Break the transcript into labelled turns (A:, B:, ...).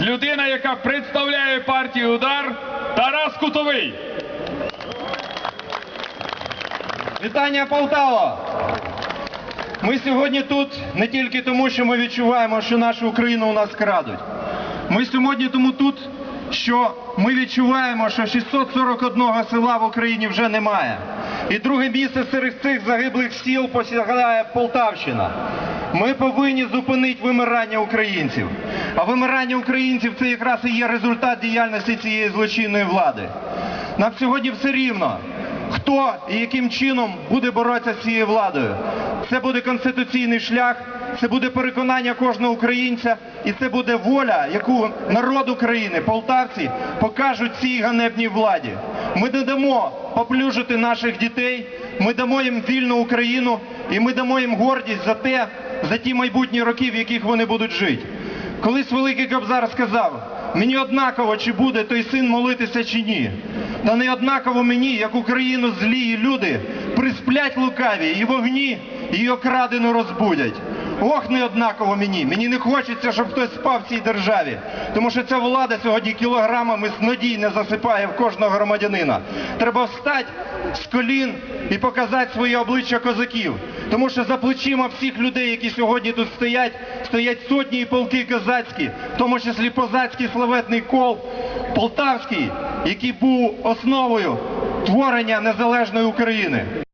A: Людина, яка представляє партію Удар, Тарас Кутовий.
B: Вітання Полтава! Ми сьогодні тут не тільки тому, що ми відчуваємо, що нашу Україну у нас крадуть. Ми сьогодні тому тут, що ми відчуваємо, що 641 села в Україні вже немає. І друге місце серед цих загиблих сіл посягає Полтавщина. Ми повинні зупинити вимирання українців. А вимирання українців це якраз і є результат діяльності цієї злочинної влади. Нам сьогодні все рівно, хто і яким чином буде боротися з цією владою. Це буде конституційний шлях, це буде переконання кожного українця, і це буде воля, яку народ України, полтавці, покажуть цій ганебній владі. Ми не дамо поплюжити наших дітей, ми дамо їм вільну Україну, і ми дамо їм гордість за те, за ті майбутні роки, в яких вони будуть жити. Колись великий Кобзар сказав, мені однаково, чи буде той син молитися чи ні. Та не однаково мені, як Україну злі люди присплять лукаві і вогні її окрадену розбудять. Ох, не однаково мені. Мені не хочеться, щоб хтось спав в цій державі. Тому що ця влада сьогодні кілограмами снодій не засипає в кожного громадянина. Треба встати з колін і показати своє обличчя козаків. Тому що за плечима всіх людей, які сьогодні тут стоять, стоять сотні і полки козацькі, в тому числі позацький славетний кол Полтавський, який був основою творення незалежної України.